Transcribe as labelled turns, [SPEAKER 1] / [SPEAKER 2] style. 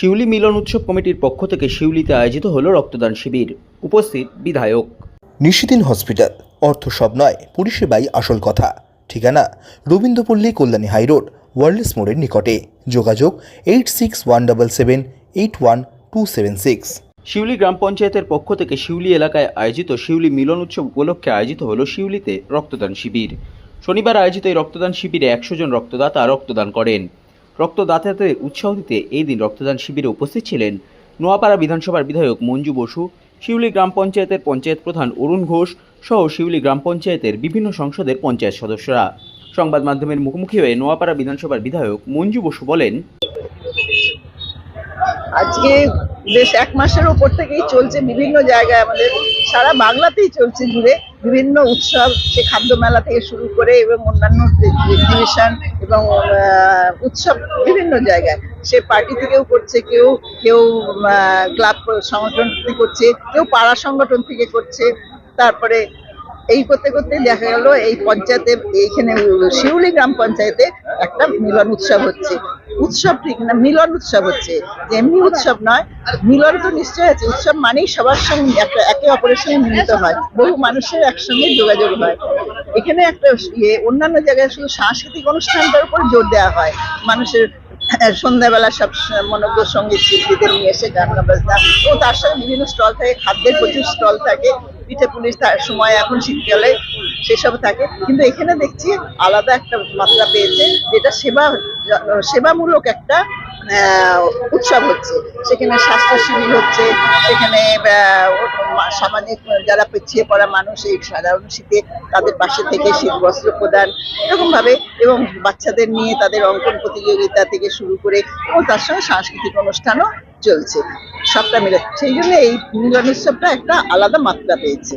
[SPEAKER 1] শিউলি মিলন উৎসব কমিটির পক্ষ থেকে শিউলিতে আয়োজিত হল রক্তদান শিবির। উপস্থিত বিধায়ক।
[SPEAKER 2] নিশিদিন হসপিটাল। অর্থ সব নয় পরিষেবাই আসল কথা। ঠিকানা রবীন্দ্রপল্লী কল্যাণী হাইরোড ওয়ার্ল্ডস মোড়ের নিকটে। যোগাযোগ eight six one double seven eight one two seven six.
[SPEAKER 1] Shiuli গ্রাম পঞ্চায়েতের পক্ষ থেকে শিউলি এলাকায় আয়োজিত শিউলি মিলন উৎসব উপলক্ষে আয়োজিত হল শিউলিতে রক্তদান শিবির। শনিবার আয়োজিত এই রক্তদান শিবিরে একশো জন রক্তদাতা রক্তদান করেন। রক্তদাতাদের উৎসাহ দিতে এই দিন রক্তদান শিবিরে উপস্থিত ছিলেন নোয়াপাড়া বিধানসভার বিধায়ক মঞ্জু বসু, শিউলি গ্রাম পঞ্চায়েতের পঞ্চায়েত প্রধান অরুণ ঘোষ সহ শিউলি গ্রাম পঞ্চায়েতের বিভিন্ন সংসদের পঞ্চায়েত সদস্যরা। সংবাদ মাধ্যমের মুখোমুখি হয়ে নোয়াপাড়া বিধানসভার বিধায়ক মঞ্জু বসু বলেন,
[SPEAKER 3] আজকে বেশ এক মাসের ওপর থেকেই চলছে বিভিন্ন জায়গায় আমাদের সারা বাংলাতেই চলছে জুড়ে। বিভিন্ন উৎসব, সে খাদ্য মেলা থেকে শুরু করে এবং অন্যান্য এক্সিবিশন এবং উৎসব বিভিন্ন জায়গায়। সে পার্টি থেকেও করছে, কেউ কেউ ক্লাব সংগঠন থেকে করছে, কেউ পাড়া সংগঠন থেকে করছে। তারপরে এই করতে করতে দেখা গেল, এই পঞ্চায়েতে, এইখানে, শিউলি গ্রাম পঞ্চায়েতে একটা মিলন উৎসব হচ্ছে। উৎসব ঠিক না, মিলন উৎসব হচ্ছে। এমনি উৎসব নয়, মিলন তো নিশ্চয় আছে উৎসব মানেই সবার সঙ্গে একটা একে অপরের সঙ্গে মিলিত হয়। বহু মানুষের একসঙ্গে যোগাযোগ হয়। এখানে একটা ইয়ে অন্যান্য জায়গায় শুধু সাংস্কৃতিক অনুষ্ঠানটার উপর জোর দেওয়া হয়। মানুষের সন্ধ্যাবেলা সব মনোজ্ঞ সংগীত শিল্পীদের নিয়ে এসে গান বাজনা ও তার সঙ্গে বিভিন্ন স্টল থাকে, খাদ্যের প্রচুর স্টল থাকে। পিঠে পুলিশ তার সময় এখন শীতকালে সেসব থাকে। কিন্তু এখানে দেখছি আলাদা একটা মাত্রা পেয়েছে, যেটা সেবা, সেবামূলক একটা উৎসব হচ্ছে। সেখানে স্বাস্থ্য শিবির হচ্ছে, সেখানে সামাজিক যারা পিছিয়ে পড়া মানুষ, এই সাধারণ শীতে তাদের পাশে থেকে শীত বস্ত্র প্রদান এরকম ভাবে এবং বাচ্চাদের নিয়ে তাদের অঙ্কন প্রতিযোগিতা থেকে শুরু করে এবং তার সঙ্গে সাংস্কৃতিক অনুষ্ঠানও চলছে। সবটা মিলে। সেই জন্য এই মিলন উৎসবটা একটা আলাদা মাত্রা পেয়েছে।